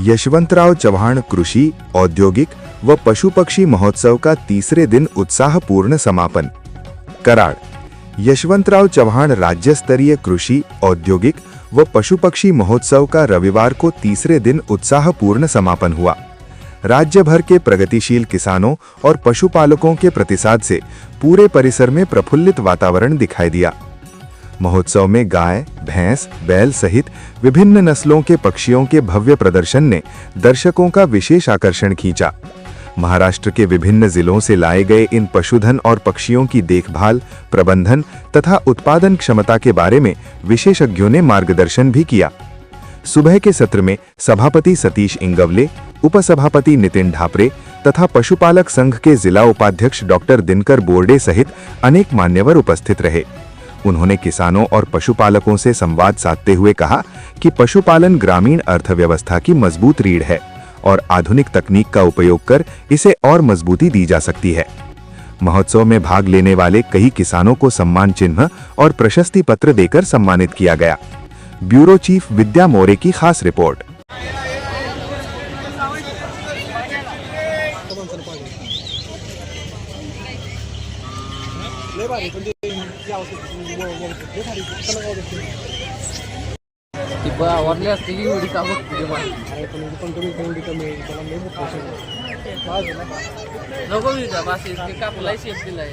यशवंतराव चौहान कृषि, औद्योगिक व पशु पक्षी महोत्सव का तीसरे दिन उत्साहपूर्ण समापन। कराड़, यशवंतराव चौहान राज्य स्तरीय कृषि, औद्योगिक व पशु पक्षी महोत्सव का रविवार को तीसरे दिन उत्साहपूर्ण समापन हुआ। राज्य भर के प्रगतिशील किसानों और पशुपालकों के प्रतिसाद से पूरे परिसर में प्रफुल्लित वातावरण दिखाई दिया। महोत्सव में गाय, भैंस, बैल सहित विभिन्न नस्लों के पक्षियों के भव्य प्रदर्शन ने दर्शकों का विशेष आकर्षण खींचा। महाराष्ट्र के विभिन्न जिलों से लाए गए इन पशुधन और पक्षियों की देखभाल, प्रबंधन तथा उत्पादन क्षमता के बारे में विशेषज्ञों ने मार्गदर्शन भी किया। सुबह के सत्र में सभापति सतीश इंगवले, उपसभापति नितिन ढापरे तथा पशुपालक संघ के जिला उपाध्यक्ष डॉक्टर दिनकर बोर्डे सहित अनेक मान्यवर उपस्थित रहे। उन्होंने किसानों और पशुपालकों से संवाद साधते हुए कहा कि पशुपालन ग्रामीण अर्थव्यवस्था की मज़बूत रीढ़ है और आधुनिक तकनीक का उपयोग कर इसे और मजबूती दी जा सकती है। महोत्सव में भाग लेने वाले कई किसानों को सम्मान चिन्ह और प्रशस्ति पत्र देकर सम्मानित किया गया। ब्यूरो चीफ विद्या मोरे की खास रिपोर्ट। आवडली असते की एवढी का बघते नको विजा बास इतके कापलाय शेप दिलाय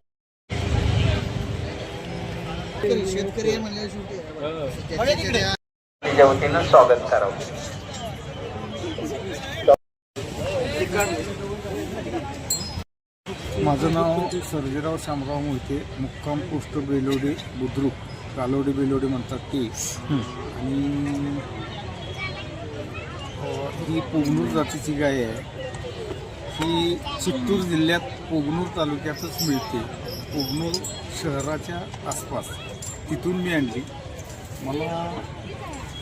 शेतकरी वतीनं स्वागत करावं. माझं नाव सर्जेराव शामराव मोहिते मुक्काम पोस्ट बेलोडी बुद्रुक कालोडी बेलोडी म्हणतात ती. आणि ही पोगनूर जातीची गाय आहे. ही चित्तूर जिल्ह्यात पोगनूर तालुक्यातच मिळते. पोगनूर शहराच्या आसपास. तिथून मी आणली. मला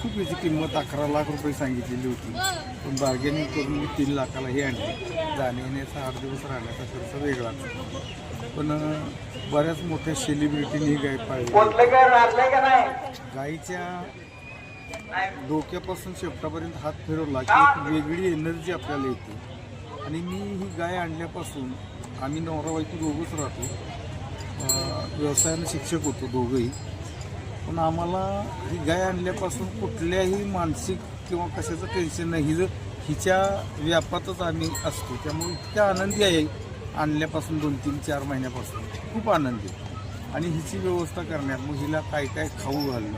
खूप याची किंमत अकरा लाख रुपये सांगितलेली होती. पण बार्गेनिंग करून मी तीन लाखाला ही आणली. जाणे येण्याचा आठ दिवस राहण्याचा खर्च वेगळाच. पण बऱ्याच मोठ्या सेलिब्रिटीने ही गाय पाळली. गाईच्या डोक्यापासून शेपटापर्यंत हात फिरवला की एक वेगळी एनर्जी आपल्याला येते. आणि मी ही गाय आणल्यापासून आम्ही नवरा बायको दोघंच राहतो. व्यवसायानं शिक्षक होतो दोघंही. पण आम्हाला ही गाय आणल्यापासून कुठल्याही मानसिक किंवा कशाचं टेन्शन नाही. ही जर हिच्या व्यापातच आम्ही असतो त्यामुळे इतक्या आनंदी आहे. आणल्यापासून दोन तीन चार महिन्यापासून खूप आनंदी. आणि हिची व्यवस्था करण्यात मग हिला काय काय खाऊ घालणं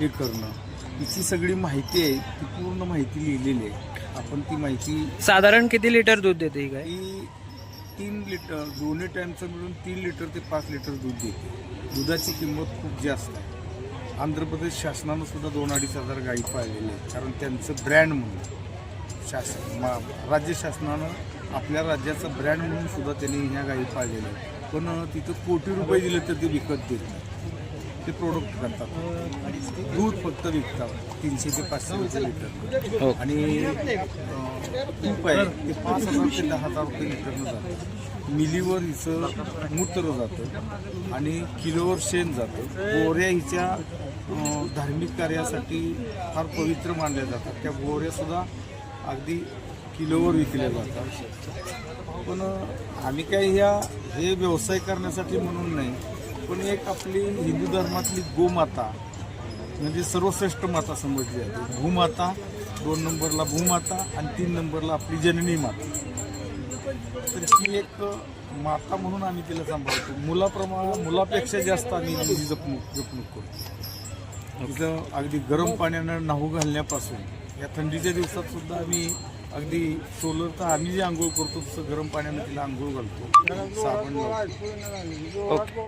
हे करणं हिची सगळी माहिती आहे ती पूर्ण माहिती लिहिलेली आहे. आपण ती माहिती साधारण किती लिटर दूध देते ही गाय? ती तीन लिटर दोन्ही टाईमचं मिळून तीन लिटर ते पाच लिटर दूध देते. दुधाची किंमत खूप जास्त आहे. आंध्र प्रदेश शासनानं सुद्धा दोन अडीच हजार गायी पाळलेल्या आहेत. कारण त्यांचं ब्रँड म्हणून. शासन मा राज्य शासनानं आपल्या राज्याचा ब्रँड म्हणून सुद्धा त्यांनी ह्या गायी पाळलेल्या आहेत. पण तिथं कोटी रुपये दिले तर ते विकत देत नाही ते प्रोडक्ट करतात. दूध फक्त विकतात. तीनशे ते पाचशे रुपये लिटर हो. आणि तूप आहे. ते पाच हजार ते दहा हजार रुपये लिटरनं जातं. मिलीवर हिचं मूत्र जातं आणि किलोवर शेण जातं. गोऱ्या हिच्या धार्मिक कार्यासाठी फार पवित्र मानल्या जातात. त्या गोऱ्यासुद्धा अगदी किलोवर विकल्या जातात. पण आम्ही काय ह्या हे व्यवसाय करण्यासाठी म्हणून नाही पण एक आपली हिंदू धर्मातली गोमाता म्हणजे सर्वश्रेष्ठ माता समजली जाते. भूमाता दोन नंबरला भूमाता आणि तीन नंबरला आपली जननी माता. तर ती एक माता म्हणून आम्ही तिला सांभाळतो. मुलाप्रमाणे मुलापेक्षा जास्त आम्ही तिची जपणूक जपणूक करतो. तिचं अगदी गरम पाण्यानं नाहू घालण्यापासून या थंडीच्या दिवसात सुद्धा आम्ही अगदी सोलर तर आम्ही जे आंघोळ करतो तसं गरम पाण्यानं तिला आंघोळ घालतो. साबण लावतो.